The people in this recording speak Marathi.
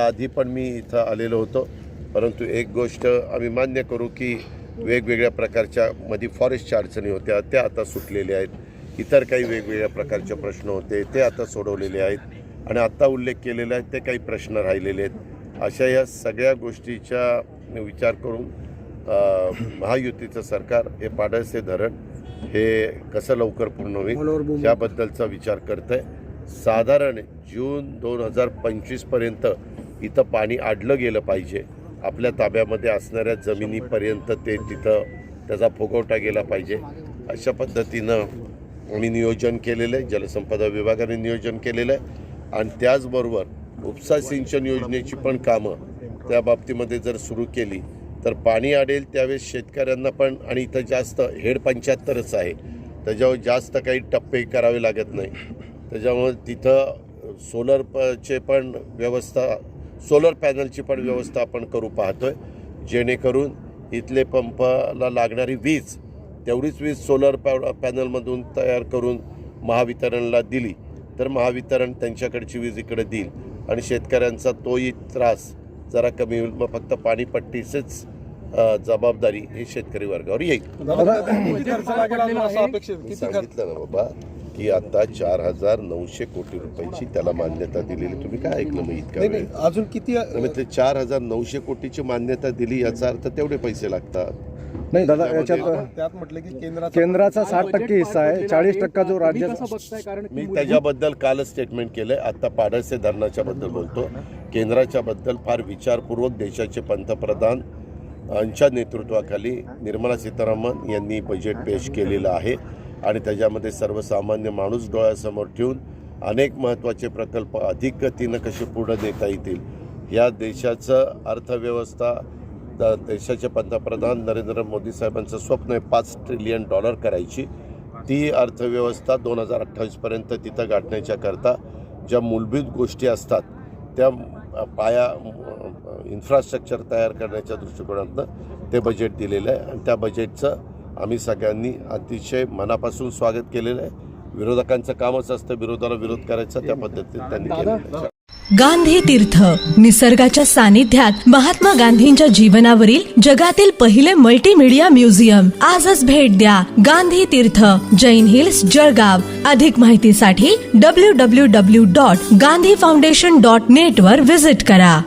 आधी पण मी इथं आलेलो होतो. परंतु एक गोष्ट आम्ही मान्य करू की वेगवेगळ्या प्रकारच्या मध्ये फॉरेस्टच्या अडचणी होत्या त्या आता सुटलेल्या आहेत. इतर काही वेगवेगळ्या प्रकारचे प्रश्न होते ते आता सोडवलेले आहेत. आणि आत्ता उल्लेख केलेला आहे ते काही प्रश्न राहिलेले आहेत. अशा या सगळ्या गोष्टीचा विचार करून महायुतीचं सरकार हे पाडळसे धरण हे कसं लवकर पूर्ण होईल याबद्दलचा विचार करत आहे साधारण जून दोन हजार पंचवीसपर्यंत इथं पाणी आडलं गेलं पाहिजे. आपल्या ताब्यामध्ये असणाऱ्या जमिनीपर्यंत ते तिथं त्याचा फुगवटा गेला पाहिजे. अशा पद्धतीनं आम्ही नियोजन केलेलं आहे. जलसंपदा विभागाने नियोजन केलेलं आहे. आणि त्याचबरोबर उपसा सिंचन योजनेची पण कामं त्या बाबतीमध्ये जर सुरू केली तर पाणी आडेल त्यावेळेस शेतकऱ्यांना पण आणि इथं जास्त हेड पंच्याहत्तरच आहे. त्याच्यावर जास्त काही टप्पे करावे लागत नाही. त्याच्यामुळे तिथं सोलरचे पण व्यवस्था सोलर पॅनलची पण व्यवस्था आपण करू पाहतोय. जेणेकरून इथले पंपाला लागणारी वीज तेवढीच वीज सोलर पॅ पॅनलमधून तयार करून महावितरणला दिली तर महावितरण त्यांच्याकडची वीज इकडे देईल. आणि शेतकऱ्यांचा तोही त्रास जरा कमी होईल. मग फक्त पाणीपट्टीचीच जबाबदारी ही शेतकरी वर्गावर येईल. सांगितलं ना बाबा. की आता चार हजार नऊशे कोटी रुपयाची त्याला मान्यता दिलेली. तुम्ही काय ऐकलं मग इतका नाही वेळ नाही अजून किती ते चार हजार नऊशे कोटीची मान्यता दिली याचा अर्थ तेवढे पैसे लागतात. नाही दादा याच्यात त्यात म्हटलं की केंद्राचा केंद्राचा साठ टक्के हिस्सा आहे चाळीस टक्का जो राज्य मी त्याच्याबद्दल कालच स्टेटमेंट केलंय. आता पाडळसे धरणाच्या बद्दल बोलतो. केंद्राच्या बद्दल फार विचारपूर्वक देशाचे पंतप्रधान यांच्या नेतृत्वाखाली निर्मला सीतारामन यांनी बजेट पेश केलेलं आहे. आणि त्याच्यामध्ये सर्वसामान्य माणूस डोळ्यासमोर ठेवून अनेक महत्त्वाचे प्रकल्प अधिक गतीनं कसे पुढं नेता येतील? या देशाचं अर्थव्यवस्था द- देशाचे पंतप्रधान नरेंद्र मोदी साहेबांचं स्वप्न आहे पाच ट्रिलियन डॉलर करायची. ती अर्थव्यवस्था दोन हजार अठ्ठावीसपर्यंत तिथं गाठण्याच्याकरता ज्या मूलभूत गोष्टी असतात त्या पाया इन्फ्रास्ट्रक्चर तयार करण्याच्या दृष्टिकोनातनं ते बजेट दिलेलं आहे. आणि त्या बजेटचं आम्ही सगळ्यांनी अतिशय मनापासून स्वागत केलेलं आहे. विरोधकांचं कामच असतं विरोधाला विरोध करायचा त्या पद्धतीने त्यांनी केलेलं आहे. गांधी तीर्थ निसर्गाच्या सानिध्यात महात्मा गांधींच्या जीवनावरील जगातील पहिले मल्टीमीडिया म्युझियम आजच भेट द्या गांधी तीर्थ जैन हिल्स जळगाव. अधिक माहितीसाठी W W W dot Gandhi foundation dot net वर विजिट करा.